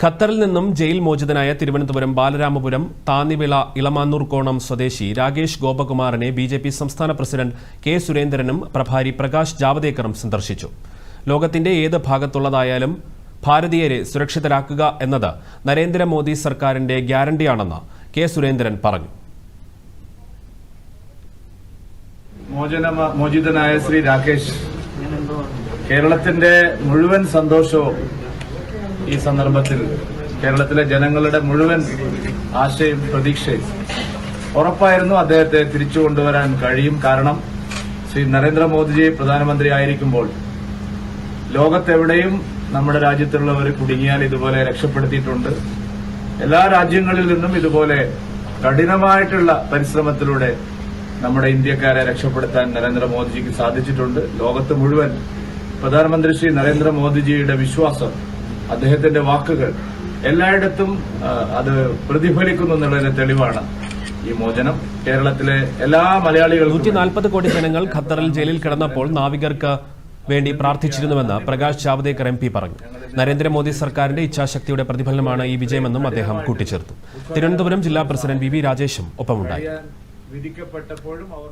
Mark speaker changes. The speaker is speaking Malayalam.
Speaker 1: ഖത്തറിൽ നിന്നും ജയിൽ മോചിതനായ തിരുവനന്തപുരം ബാലരാമപുരം താന്നിവിള ഇളമാന്നൂർ കോണം സ്വദേശി രാകേഷ് ഗോപകുമാറിനെ ബി ജെ പി സംസ്ഥാന പ്രസിഡന്റ് കെ സുരേന്ദ്രനും പ്രഭാരി പ്രകാശ് ജാവദേക്കറും സന്ദർശിച്ചു. ലോകത്തിന്റെ ഏത് ഭാഗത്തുള്ളതായാലും ഭാരതീയരെ സുരക്ഷിതരാക്കുക എന്നത് നരേന്ദ്രമോദി സർക്കാരിന്റെ ഗ്യാരണ്ടിയാണെന്ന് കെ സുരേന്ദ്രൻ പറഞ്ഞു.
Speaker 2: മോചിതനായ ശ്രീ രാകേഷ് കേരളത്തിന്റെ മുഴുവൻ സന്തോഷവും ഈ സന്ദർഭത്തിൽ കേരളത്തിലെ ജനങ്ങളുടെ മുഴുവൻ ആശയും പ്രതീക്ഷയും ഉറപ്പായിരുന്നു അദ്ദേഹത്തെ തിരിച്ചു കൊണ്ടുവരാൻ കഴിയും. കാരണം ശ്രീ നരേന്ദ്രമോദിജി പ്രധാനമന്ത്രി ആയിരിക്കുമ്പോൾ ലോകത്തെവിടെയും നമ്മുടെ രാജ്യത്തുള്ളവർ കുടുങ്ങിയാൽ ഇതുപോലെ രക്ഷപ്പെടുത്തിയിട്ടുണ്ട്. എല്ലാ രാജ്യങ്ങളിൽ നിന്നും ഇതുപോലെ കഠിനമായിട്ടുള്ള പരിശ്രമത്തിലൂടെ നമ്മുടെ ഇന്ത്യക്കാരെ രക്ഷപ്പെടുത്താൻ നരേന്ദ്രമോദിജിക്ക് സാധിച്ചിട്ടുണ്ട്. ലോകത്ത് മുഴുവൻ പ്രധാനമന്ത്രി ശ്രീ നരേന്ദ്രമോദിജിയുടെ വിശ്വാസം അദ്ദേഹത്തിന്റെ വാക്കുകൾ എല്ലായിടത്തും അത് പ്രതിഫലിക്കുന്നു എന്നുള്ളതിന്റെ തെളിവാണ് ഈ മോചനം. കേരളത്തിലെ എല്ലാ മലയാളികളും
Speaker 1: നൂറ്റി നാൽപ്പത് കോടി ജനങ്ങൾ ഖത്തറിൽ ജയിലിൽ കിടന്നപ്പോൾ നാവികർക്ക് വേണ്ടി പ്രാർത്ഥിച്ചിരുന്നുവെന്ന് പ്രകാശ് ജാവദേക്കർ എം പി പറഞ്ഞു. നരേന്ദ്രമോദി സർക്കാരിന്റെ ഇച്ഛാശക്തിയുടെ പ്രതിഫലനമാണ് ഈ വിജയമെന്നും അദ്ദേഹം കൂട്ടിച്ചേർത്തു. തിരുവനന്തപുരം ജില്ലാ പ്രസിഡന്റ് വി വി രാജേഷും ഒപ്പമുണ്ടായി.
Speaker 2: വിധിക്കപ്പെട്ടപ്പോഴും അവർ